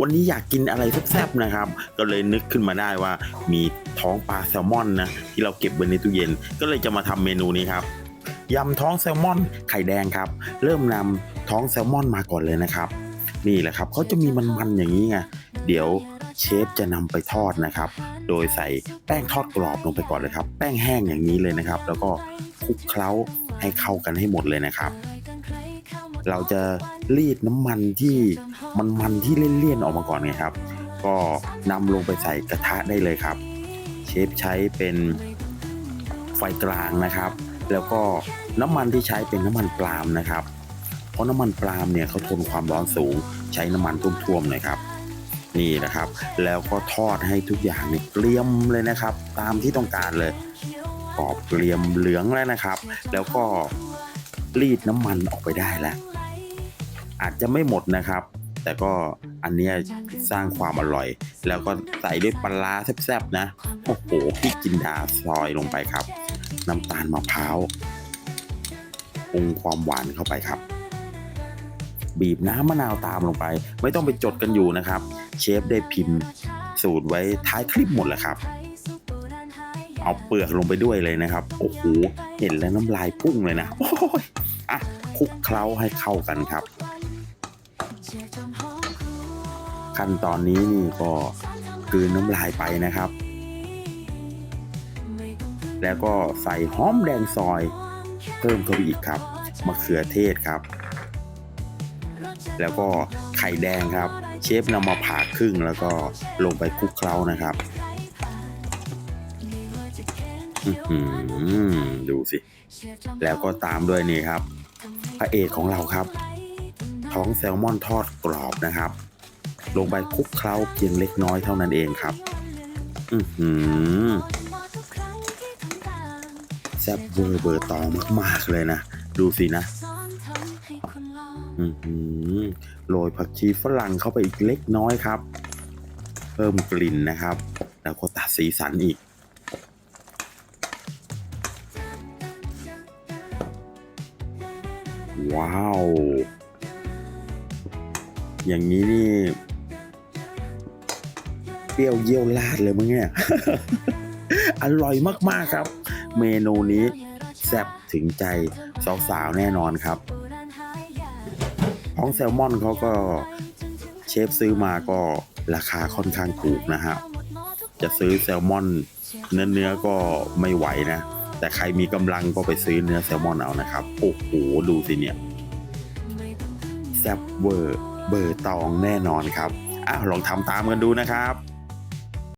วันนี้อยากกินอะไรแซ่บๆนะครับ ก็เลยนึกขึ้นมาได้ว่ามีท้องปลาแซลมอนนะที่เราเก็บไว้ในตู้เย็น ก็เลยจะมาทำเมนูนี้ครับยำท้องแซลมอนไข่แดงครับ เริ่มนำท้องแซลมอนมาก่อนเลยนะครับ นี่แหละครับเขาจะมีมันๆอย่างนี้ไงเดี๋ยวเชฟจะนำไปทอดนะครับ โดยใส่แป้งทอดกรอบลงไปก่อนเลยครับ แป้งแห้งอย่างนี้เลยนะครับ แล้วก็คลุกเคล้าให้เข้ากันให้หมดเลยนะครับ เราจะรีดน้ำมันที่มันมันๆที่เลี่ยนๆออกมาก่อนไงครับ ก็นำลงไปใส่กระทะได้เลยครับ เชฟใช้เป็นไฟกลางนะครับ แล้วก็น้ำมันที่ใช้เป็นน้ำมันปาล์มนะครับ เพราะน้ำมันปาล์มเนี่ยเขาทนความร้อนสูง ใช้น้ำมันท่วมๆหน่อยครับนี่นะครับ แล้วก็ทอดให้ทุกอย่างเนี่ยเกรียมเลยนะครับ ตามที่ต้องการเลยกรอบเกรียมเหลืองแล้วนะครับ แล้วก็รีดน้ำมันออกไปได้แล้ว อาจจะไม่หมดนะครับ แต่ก็อันเนี้ยสร้างความอร่อย แล้วก็ใส่ด้วยปลาร้าแซ่บๆนะโอ้โหพริกจินดาซอยลงไปครับ น้ำตาลมะพร้าวปรุงความหวานเข้าไปครับ บีบน้ำมะนาวตามลงไป ไม่ต้องไปจดกันอยู่นะครับ เชฟได้พิมพ์สูตรไว้ท้ายคลิปหมดแล้วครับ เอาเปลือกลงไปด้วยเลยนะครับ โอ้โห เห็นแล้วน้ำลายพุ่งเลยนะ โอ้ยอะคลุกเคล้าให้เข้ากันครับ ขั้นตอนนี้นี่ก็กลืนน้ำลายไปนะครับ แล้วก็ใส่หอมแดงซอย เพิ่มเข้าไปอีกครับมะเขือเทศครับ แล้วก็ไข่แดงครับ เชฟนำมาผ่าครึ่งแล้วก็ลงไปคลุกเคล้านะครับหือดูสิ แล้วก็ตามด้วยนี่ครับ พระเอกของเราครับ ท้องแซลมอนทอดกรอบนะครับ ลงไปคลุกเคล้าเพียงเล็กน้อยเท่านั้นเองครับ อือหือแซ่บเวอร์เบอร์ตองมาก ๆ เลยนะ ดูสินะ อือหือโรยผักชีฝรั่งเข้าไปอีกเล็กน้อยครับ เพิ่มกลิ่นนะครับ แล้วก็ตัดสีสันอีกว้าว อย่างนี้นี่ เปรี้ยวเยี่ยวลาดเลยมั้งเนี่ย อร่อยมากๆครับ เมนูนี้แซ่บถึงใจสาวๆแน่นอนครับท้องแซลมอนเขาก็เชฟซื้อมาก็ราคาค่อนข้างถูกนะฮะ จะซื้อแซลมอน เนื้อเนื้อๆก็ไม่ไหวนะ แต่ใครมีกำลังก็ไปซื้อเนื้อแซลมอนเอานะครับ โอ้โห ดูสิเนี่ยแซ่บเวอร์ เบอร์ตองแน่นอนครับอ้าวลองทำตามกันดูนะครับ